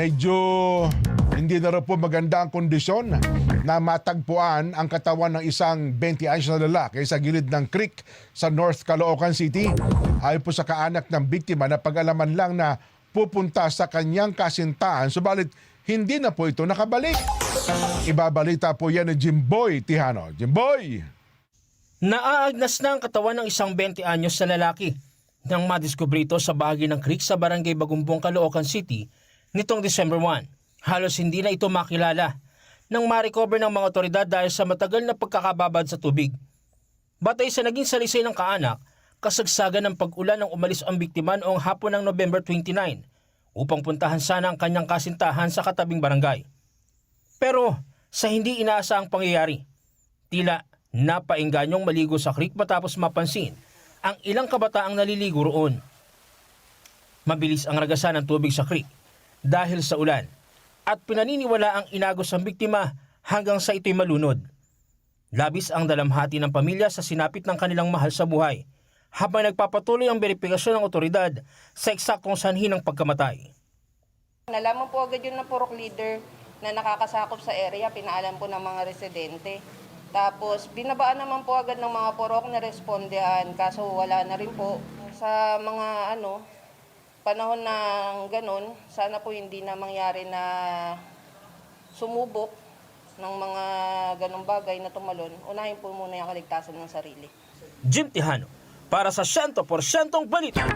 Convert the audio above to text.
medyo hindi na rin po maganda ang kondisyon na matagpuan ang katawan ng isang 20 anyos na lalaki sa gilid ng creek sa North Caloocan City. Ayon po sa kaanak ng biktima na pag-alaman lang na pupunta sa kanyang kasintahan subalit hindi na po ito nakabalik. Ibabalita po yan ni Jimboy Tihano. Jimboy! Naaagnas na ang katawan ng isang 20 anyos na lalaki nang madiskubre sa bahagi ng creek sa barangay Bagumbong, Caloocan City nitong December 1. Halos hindi na ito makilala nang ma-recover ng mga otoridad dahil sa matagal na pagkakababad sa tubig. Batay sa naging salisay ng kaanak, kasagsagan ng pag-ulan nang umalis ang biktima noong hapon ng November 29 upang puntahan sana ang kanyang kasintahan sa katabing barangay. Pero sa hindi inaasahang pangyayari, tila napaingganyong maligo sa creek matapos mapansin ang ilang kabataang naliligo roon. Mabilis ang ragasan ng tubig sa creek dahil sa ulan at pinaniniwala ang inagos ang biktima hanggang sa ito'y malunod. Labis ang dalamhati ng pamilya sa sinapit ng kanilang mahal sa buhay habang nagpapatuloy ang verifikasyon ng otoridad sa eksaktong sanhi ng pagkamatay. Nalaman po agad yun ng purok leader na nakakasakop sa area, pinaalam po ng mga residente. Tapos, binabaan naman po agad ng mga purok na respondehan, kaso wala na rin po. Sa mga ano, panahon ng ganun, sana po hindi na mangyari na sumubok ng mga ganong bagay na tumalon. Unahin po muna yung kaligtasan ng sarili. Jim Tihano para sa 100% balita.